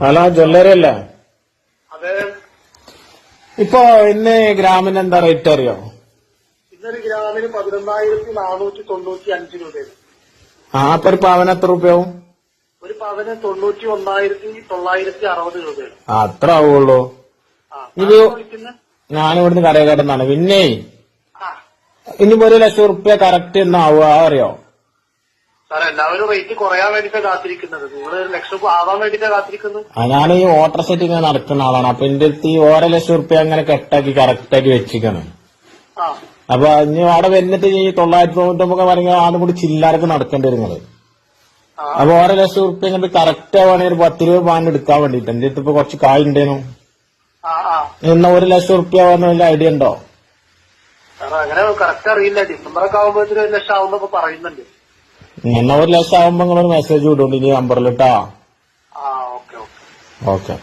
Hello jewellery അല്ലേ അത്. ഇപ്പൊ ഇന്ന് ഗ്രാമിന് എന്താ റേറ്റ് അറിയോ? ഇന്നൊരു ഗ്രാമിന് പതിനൊന്നായിരത്തി നാനൂറ്റി തൊണ്ണൂറ്റി അഞ്ച് രൂപയാണ്. ആ അപ്പൊ ഒരു പവന് എത്ര രൂപയാവും? ഒരു പവന് തൊണ്ണൂറ്റി ഒന്നായിരത്തി തൊള്ളായിരത്തി അറുപത് രൂപയാണ്. അത്ര ആവുള്ളൂ. ഇത് ഞാനിവിടുന്ന് കടയിൽ കിടന്നാണ് പിന്നെ ഇനി ഇനിയിപ്പോ ഒരു ലക്ഷം റുപ്യ കറക്റ്റ് എന്നാവുക അറിയോ? സാറേ എല്ലാവരും റേറ്റ് കുറയാൻ വേണ്ടിട്ടാ കാത്തിരിക്കുന്നത്. നിങ്ങൾ ഒരു ലക്ഷം ആവാൻ വേണ്ടിട്ടാ കാത്തിരിക്കുന്നത്. ആ, ഈ ഓട്ടർ സെറ്റിംഗ് ഇങ്ങനെ നടക്കുന്ന ആളാണ്. അപ്പൊ എന്റെ അടുത്ത് ഈ ഓരോ ലക്ഷം റുപ്യ അങ്ങനെ കെട്ടാക്കി കറക്റ്റ് ആക്കി വെച്ചിരിക്കണം. ആ. അപ്പൊ ഇനി അവിടെ വന്നിട്ട് ഈ തൊള്ളായിരത്തി തൊണ്ണൂറ്റൊമ്പത് പറഞ്ഞാൽ ആദ്യം കൂടി ചില്ലാർക്ക് നടക്കേണ്ടി വരുന്നത്. അപ്പൊ ഓരോ ലക്ഷം റുപ്യ ഇങ്ങോട്ട് കറക്റ്റ് ആവുകയാണെങ്കിൽ ഒരു പത്ത് രൂപ പാൻ എടുക്കാൻ വേണ്ടിട്ട് എന്റെ അടുത്ത് ഇപ്പൊ കുറച്ച് കായ് ഉണ്ടേനു. എന്നാ ഒരു ലക്ഷം റുപ്യ ആവാന്ന് വല്ല ഐഡിയ ഉണ്ടോ? അങ്ങനെ കറക്റ്റ് അറിയില്ല. ഡിസംബർ ഒക്കെ ആവുമ്പോഴത്തേക്കും ഒരു ലക്ഷം ആവുന്നൊക്കെ പറയുന്നുണ്ട്. എന്നാ ഒരു ലക്ഷം ആവുമ്പോ നിങ്ങളൊരു മെസ്സേജ് വിടുന്നുണ്ട് ഇനി നമ്പറിലിട്ടാ ഓക്കെ.